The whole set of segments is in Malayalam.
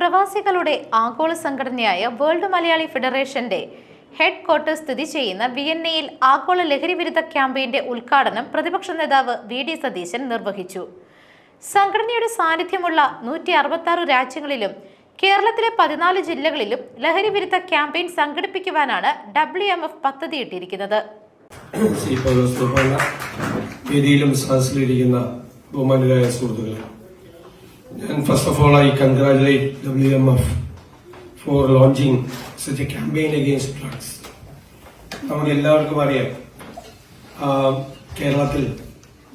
പ്രവാസികളുടെ ആഗോള സംഘടനയായ വേൾഡ് മലയാളി ഫെഡറേഷന്റെ ഹെഡ് ക്വാർട്ടേഴ്സ് സ്ഥിതി ചെയ്യുന്ന വിയന്നയിൽ ആഗോള ലഹരി വിരുദ്ധ ക്യാമ്പയിന്റെ ഉദ്ഘാടനം പ്രതിപക്ഷ നേതാവ് വി ഡി സതീശൻ നിർവഹിച്ചു. സംഘടനയുടെ സാന്നിധ്യമുള്ള നൂറ്റി അറുപത്തി രാജ്യങ്ങളിലും കേരളത്തിലെ പതിനാല് ജില്ലകളിലും ലഹരി വിരുദ്ധ ക്യാമ്പയിൻ സംഘടിപ്പിക്കുവാനാണ് ഡബ്ല്യു എം എഫ് പദ്ധതിയിട്ടിരിക്കുന്നത്. സുഹൃത്തുക്കളെ ഞാൻ first of all, I congratulate WMF for launching such a campaign against drugs. നമുക്ക് എല്ലാവർക്കും അറിയാം. കേരളത്തിൽ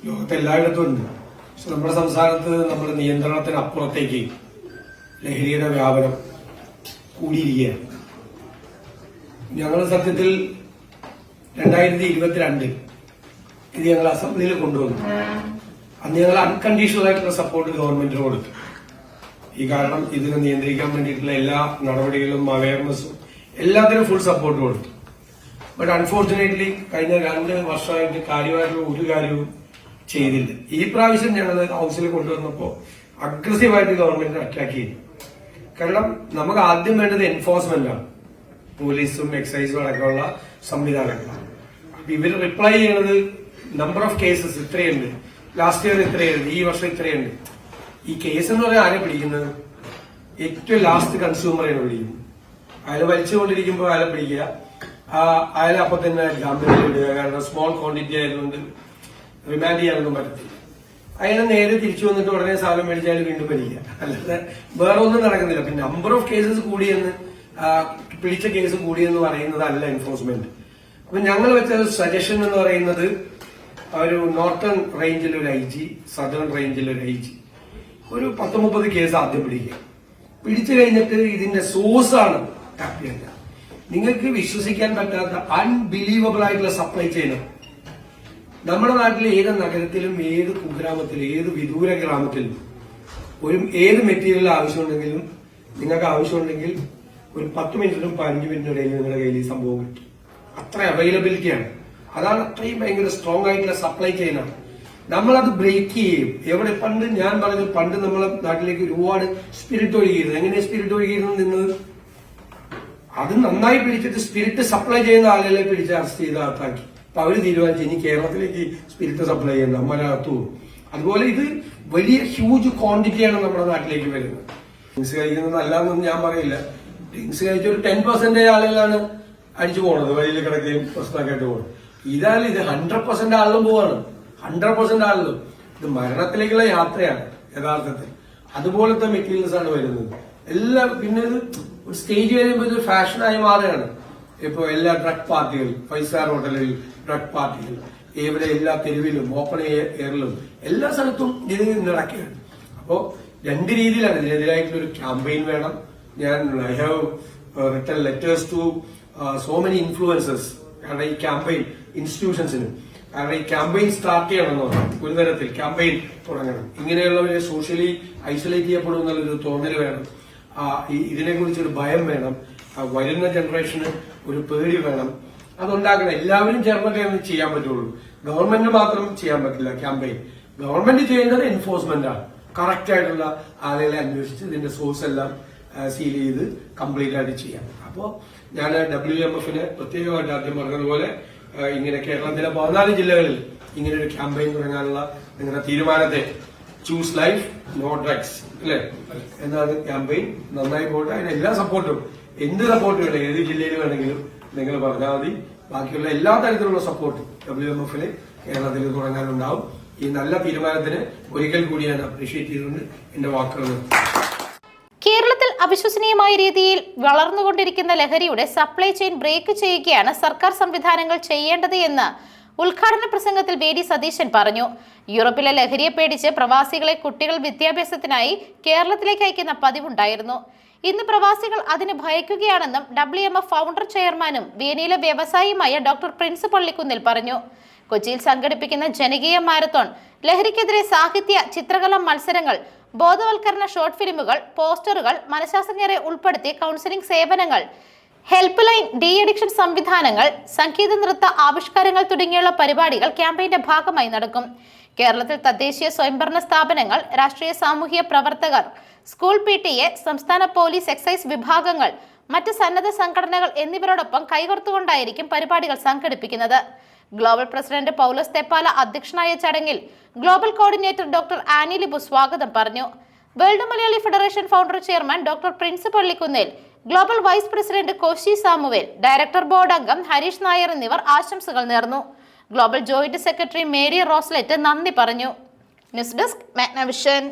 ലോകത്ത് എല്ലായിടത്തും ഉണ്ട്. പക്ഷെ നമ്മുടെ സംസ്ഥാനത്ത് നമ്മുടെ നിയന്ത്രണത്തിന് അപ്പുറത്തേക്ക് ലഹരിയുടെ വ്യാപനം കൂടിയിരിക്കുകയാണ്. ഞങ്ങൾ സത്യത്തിൽ രണ്ടായിരത്തി ഇരുപത്തിരണ്ടിൽ ഇത് ഞങ്ങൾ അസംബ്ലിയിൽ കൊണ്ടുവന്നു. അന്ന് അൺകണ്ടീഷണൽ ആയിട്ടുള്ള സപ്പോർട്ട് ഗവൺമെന്റിന് കൊടുത്തു. ഈ കാരണം ഇതിനെ നിയന്ത്രിക്കാൻ വേണ്ടിയിട്ടുള്ള എല്ലാ നടപടികളും അവയർനെസ്സും എല്ലാത്തിനും ഫുൾ സപ്പോർട്ട് കൊടുത്തു. ബട്ട് അൺഫോർച്ചുനേറ്റ്ലി കഴിഞ്ഞ രണ്ട് വർഷമായിട്ട് കാര്യമായിട്ടുള്ള ഒരു കാര്യവും ചെയ്തില്ല. ഈ പ്രാവശ്യം ഞങ്ങൾ ഹൗസിൽ കൊണ്ടുവന്നപ്പോൾ അഗ്രസീവായിട്ട് ഗവൺമെന്റ് അറ്റാക്ക് ചെയ്തു. കാരണം നമുക്ക് ആദ്യം വേണ്ടത് എൻഫോഴ്സ്മെന്റ് ആണ്. പോലീസും എക്സൈസും അടക്കമുള്ള സംവിധാനങ്ങളാണ്. ഇവർ റിപ്ലൈ ചെയ്യുന്നത് നമ്പർ ഓഫ് കേസസ് ഇത്രയുണ്ട്. ലാസ്റ്റ് ഇയർ ഇത്രയായിരുന്നു ഈ വർഷം ഇത്രയുണ്ട്. ഈ കേസ് എന്ന് പറഞ്ഞാൽ ആരെ പിടിക്കുന്നത്? ഏറ്റവും ലാസ്റ്റ് കൺസ്യൂമറെയാണ് പിടിക്കുന്നത് അയാൾ വലിച്ചുകൊണ്ടിരിക്കുമ്പോൾ അയാളെ പിടിക്കുക. ആ അയാളെ അപ്പൊ തന്നെ ജാമ്യത്തിൽ ഇടുക. കാരണം സ്മോൾ ക്വാണ്ടിറ്റി ആയതുകൊണ്ട് റിമാൻഡ് ചെയ്യാനൊന്നും പറ്റത്തില്ല. അയാളെ നേരെ തിരിച്ചു വന്നിട്ട് ഉടനെ സാധനം മേടിച്ചാൽ വീണ്ടും പിടിക്കുക. അല്ലാതെ വേറെ ഒന്നും നടക്കുന്നില്ല. പിന്നെ നമ്പർ ഓഫ് കേസസ് കൂടിയെന്ന് പിടിച്ച കേസ് കൂടിയെന്ന് പറയുന്നത് അല്ല എൻഫോഴ്സ്മെന്റ് അപ്പൊ ഞങ്ങൾ വെച്ച സജഷൻ എന്ന് പറയുന്നത് ഒരു നോർത്തേൺ റേഞ്ചിൽ ഒരു ഐ ജി സദേൺ റേഞ്ചിൽ ഒരു ഐ ജി. ഒരു പത്ത് മുപ്പത് കേസ് ആദ്യം പിടിക്കുക. പിടിച്ചു കഴിഞ്ഞിട്ട് ഇതിന്റെ സോഴ്സ് ആണ് ചെയ്യുക. നിങ്ങൾക്ക് വിശ്വസിക്കാൻ പറ്റാത്ത അൺബിലീവബിൾ ആയിട്ടുള്ള സപ്ലൈ ചെയിനും നമ്മുടെ നാട്ടിലെ ഏത് നഗരത്തിലും ഏത് കുഗ്രാമത്തിലും ഏത് വിദൂര ഗ്രാമത്തിലും ഒരു ഏത് മെറ്റീരിയൽ ആവശ്യമുണ്ടെങ്കിലും നിങ്ങൾക്ക് ആവശ്യമുണ്ടെങ്കിൽ ഒരു പത്ത് മിനിറ്റിനും പതിനഞ്ച് മിനിറ്റിനും ഇടയിൽ നിങ്ങളുടെ കയ്യിൽ ഈ സംഭവം കിട്ടും. അത്ര അവൈലബിലിറ്റിയാണ് അതാണ് അത്രയും ഭയങ്കര സ്ട്രോങ് ആയിട്ടുള്ള സപ്ലൈ ചെയിനാണ് നമ്മളത് ബ്രേക്ക് ചെയ്യും. എവിടെ പണ്ട് ഞാൻ പറഞ്ഞത് പണ്ട് നമ്മളെ നാട്ടിലേക്ക് ഒരുപാട് സ്പിരിറ്റ് ഒഴുകിയിരുന്നു. എങ്ങനെ സ്പിരിറ്റ് ഒഴുകിയിരുന്നു നിന്നത് അത് നന്നായി പിടിച്ചിട്ട് സ്പിരിറ്റ് സപ്ലൈ ചെയ്യുന്ന ആളുകളെ പിടിച്ച് അറസ്റ്റ് ചെയ്ത് അകത്താക്കി അപ്പൊ അവർ തീരുമാനിച്ചു ഇനി കേരളത്തിലേക്ക് സ്പിരിറ്റ് സപ്ലൈ ചെയ്യുന്നു അമ്മനകത്തു അതുപോലെ ഇത് വലിയ ഹ്യൂജ് ക്വാണ്ടിറ്റിയാണ് നമ്മുടെ നാട്ടിലേക്ക് വരുന്നത്. ഡ്രിങ്ക്സ് കഴിക്കുന്നത് നല്ലതെന്നൊന്നും ഞാൻ പറയില്ല. ഡ്രിങ്ക്സ് കഴിച്ച ഒരു ടെൻ പെർസെന്റ് ആളുകളാണ് അടിച്ചു പോണത്. വഴിയിൽ കിടക്കുകയും പ്രശ്നമൊക്കെ ആയിട്ട് പോകുന്നത് ഇതായാലും ഇത് ഹൺഡ്രഡ് പെർസെന്റ് ആളും പോവാണ്. ഹൺഡ്രഡ് പെർസെന്റ് ആളും ഇത് മരണത്തിലേക്കുള്ള യാത്രയാണ് യഥാർത്ഥത്തിൽ. അതുപോലത്തെ മെറ്റീരിയൽസ് ആണ് വരുന്നത്. എല്ലാം പിന്നെ ഒരു സ്റ്റേജ് കഴിയുമ്പോൾ ഇത് ഫാഷനായി മാറുകയാണ്. ഇപ്പൊ എല്ലാ ഡ്രഗ് പാർട്ടികൾ ഫൈവ് സ്റ്റാർ ഹോട്ടലിൽ ഡ്രഗ് പാർട്ടികൾ ഇവിടെ എല്ലാ തെരുവിലും ഓപ്പൺ എയറിലും എല്ലാ സ്ഥലത്തും ഇത് നടക്കുകയാണ്. അപ്പോ രണ്ട് രീതിയിലാണ്. ഇതിനെതിരായിട്ടുള്ള ഒരു ക്യാമ്പയിൻ വേണം. ഞാൻ I have written letters to so many influences കാരണം ഈ ക്യാമ്പയിൻ ഇൻസ്റ്റിറ്റ്യൂഷൻസിന് കാരണം ഈ ക്യാമ്പയിൻ സ്റ്റാർട്ട് ചെയ്യണമെന്നോ ഒരു തരത്തിൽ ക്യാമ്പയിൻ തുടങ്ങണം. ഇങ്ങനെയുള്ളവരെ സോഷ്യലി ഐസൊലേറ്റ് ചെയ്യപ്പെടും എന്നുള്ളൊരു തോന്നൽ വേണം. ഇതിനെക്കുറിച്ച് ഒരു ഭയം വേണം. വരുന്ന ജനറേഷന് ഒരു പേടി വേണം. അതുണ്ടാക്കണം എല്ലാവരും ചേർന്നിട്ടേ അത് ചെയ്യാൻ പറ്റുള്ളൂ. ഗവൺമെന്റ് മാത്രം ചെയ്യാൻ പറ്റില്ല ക്യാമ്പയിൻ ഗവൺമെന്റ് ചെയ്യേണ്ടത് എൻഫോഴ്സ്മെന്റ് ആണ്. കറക്റ്റ് ആയിട്ടുള്ള ആളുകളെ അന്വേഷിച്ച് ഇതിന്റെ സോഴ്സ് എല്ലാം സീൽ ചെയ്ത് കംപ്ലീറ്റ് ആയിട്ട് ചെയ്യാം. അപ്പോ ഞാൻ ഡബ്ല്യു എം എഫിന് പ്രത്യേകമായിട്ട് ആദ്യം പറഞ്ഞതുപോലെ ഇങ്ങനെ കേരളത്തിലെ പതിനാല് ജില്ലകളിൽ ഇങ്ങനെ ഒരു ക്യാമ്പയിൻ തുടങ്ങാനുള്ള നിങ്ങളുടെ തീരുമാനത്തെ ചൂസ് ലൈഫ് നോ ഡ്രഗ്സ് അല്ലെ? എന്നാണ് ക്യാമ്പയിൻ നന്നായി പോട്ടെ. അതിന് എല്ലാ സപ്പോർട്ടും എന്ത് സപ്പോർട്ട് വേണം ഏത് ജില്ലയിൽ വേണമെങ്കിലും നിങ്ങൾ പറഞ്ഞാൽ മതി. ബാക്കിയുള്ള എല്ലാ തരത്തിലുള്ള സപ്പോർട്ടും ഡബ്ല്യു എം എഫിന് കേരളത്തിൽ തുടങ്ങാനുണ്ടാവും. ഈ നല്ല തീരുമാനത്തിന് ഒരിക്കൽ കൂടി ഞാൻ അപ്രീഷിയേറ്റ് ചെയ്തുകൊണ്ട് എന്റെ വാക്കുകൾ അവിശ്വസനീയമായ രീതിയിൽ വളർന്നുകൊണ്ടിരിക്കുന്ന ലഹരിയുടെ സപ്ലൈ ചെയിൻ ബ്രേക്ക് ചെയ്യുകയാണ് സർക്കാർ സംവിധാനങ്ങൾ ചെയ്യേണ്ടത് എന്ന് ഉദ്ഘാടന പ്രസംഗത്തിൽ വി ഡി സതീശൻ പറഞ്ഞു. യൂറോപ്പിലെ ലഹരിയെ പേടിച്ച് പ്രവാസികളെ കുട്ടികൾ വിദ്യാഭ്യാസത്തിനായി കേരളത്തിലേക്ക് അയക്കുന്ന പതിവുണ്ടായിരുന്നു. ഇന്ന് പ്രവാസികൾ അതിന് ഭയക്കുകയാണെന്നും ഡബ്ല്യു എം എഫ് ഫൗണ്ടർ ചെയർമാനും വിയനയിലെ വ്യവസായിയുമായ ഡോക്ടർ പ്രിൻസ് പള്ളിക്കുന്നിൽ പറഞ്ഞു. കൊച്ചിയിൽ സംഘടിപ്പിക്കുന്ന ജനകീയ മാരത്തോൺ ലഹരിക്കെതിരെ സാഹിത്യ ചിത്രകലാ മത്സരങ്ങൾ ബോധവൽക്കരണ ഷോർട്ട് ഫിലിമുകൾ പോസ്റ്ററുകൾ മനഃശാസ്ത്രജ്ഞരെ ഉൾപ്പെടുത്തി കൗൺസിലിംഗ് സേവനങ്ങൾ ഹെൽപ്പ് ലൈൻ ഡി അഡിക്ഷൻ സംവിധാനങ്ങൾ സംഗീത നൃത്ത ആവിഷ്കാരങ്ങൾ തുടങ്ങിയുള്ള പരിപാടികൾ ക്യാമ്പയിന്റെ ഭാഗമായി നടക്കും. കേരളത്തിൽ തദ്ദേശീയ സ്വയംഭരണ സ്ഥാപനങ്ങൾ രാഷ്ട്രീയ സാമൂഹിക പ്രവർത്തകർ സ്കൂൾ പി ടി എ സംസ്ഥാന പോലീസ് എക്സൈസ് വിഭാഗങ്ങൾ മറ്റ് സന്നദ്ധ സംഘടനകൾ എന്നിവരോടൊപ്പം കൈകോർത്തുകൊണ്ടായിരിക്കും പരിപാടികൾ സംഘടിപ്പിക്കുന്നത്. ഗ്ലോബൽ പ്രസിഡന്റ് പൗലോസ് തെപ്പാല അധ്യക്ഷനായ ചടങ്ങിൽ global coordinator doctor Annie Libu സ്വാഗതം പറഞ്ഞു. World Malayali federation founder chairman doctor Prince Pallikkunnil global vice president Koshy Samuel director board അംഗം ഹരീഷ് നായർ എന്നിവർ ആശംസകൾ നേർന്നു. Global joint secretary Mary Roslet നന്ദി പറഞ്ഞു. News desk Magnavision.